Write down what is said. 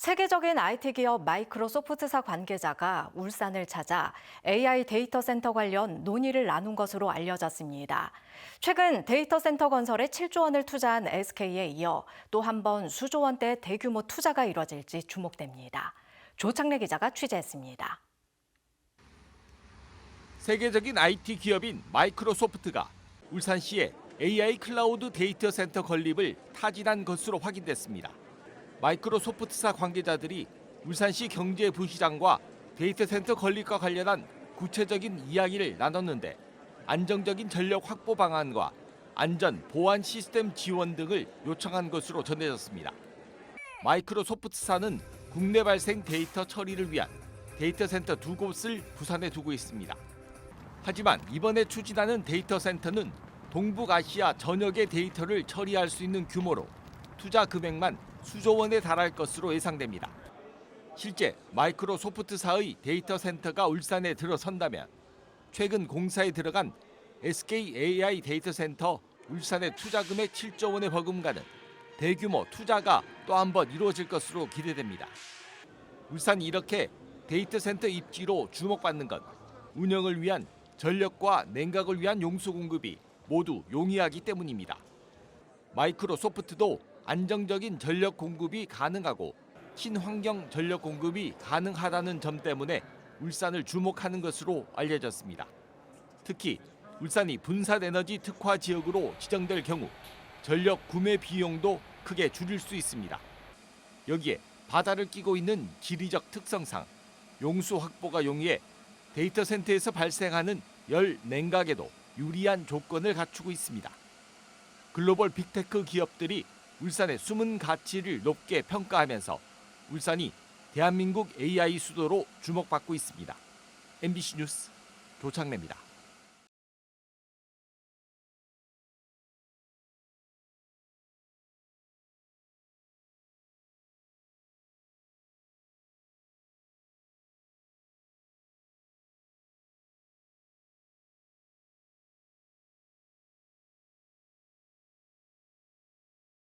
세계적인 IT 기업 마이크로소프트사 관계자가 울산을 찾아 AI 데이터 센터 관련 논의를 나눈 것으로 알려졌습니다. 최근 데이터 센터 건설에 7조 원을 투자한 SK에 이어 또 한 번 수조 원대 대규모 투자가 이뤄질지 주목됩니다. 조창래 기자가 취재했습니다. 세계적인 IT 기업인 마이크로소프트가 울산시에 AI 클라우드 데이터 센터 건립을 타진한 것으로 확인됐습니다. 마이크로소프트사 관계자들이 울산시 경제부시장과 데이터 센터 건립과 관련한 구체적인 이야기를 나눴는데 안정적인 전력 확보 방안과 안전 보안 시스템 지원 등을 요청한 것으로 전해졌습니다. 마이크로소프트사는 국내 발생 데이터 처리를 위한 데이터 센터 두 곳을 부산에 두고 있습니다. 하지만 이번에 추진하는 데이터 센터는 동북아시아 전역의 데이터를 처리할 수 있는 규모로 투자 금액만 수조 원에 달할 것으로 예상됩니다. 실제 마이크로소프트사의 데이터 센터가 울산에 들어선다면 최근 공사에 들어간 SK AI 데이터 센터 울산의 투자 금액 7조 원에 버금가는 대규모 투자가 또 한 번 이루어질 것으로 기대됩니다. 울산이 이렇게 데이터 센터 입지로 주목받는 건 운영을 위한 전력과 냉각을 위한 용수 공급이 모두 용이하기 때문입니다. 마이크로소프트도 안정적인 전력 공급이 가능하고 친환경 전력 공급이 가능하다는 점 때문에 울산을 주목하는 것으로 알려졌습니다. 특히 울산이 분산 에너지 특화 지역으로 지정될 경우 전력 구매 비용도 크게 줄일 수 있습니다. 여기에 바다를 끼고 있는 지리적 특성상 용수 확보가 용이해 데이터 센터에서 발생하는 열 냉각에도 유리한 조건을 갖추고 있습니다. 글로벌 빅테크 기업들이 울산의 숨은 가치를 높게 평가하면서 울산이 대한민국 AI 수도로 주목받고 있습니다. MBC 뉴스 조창래입니다.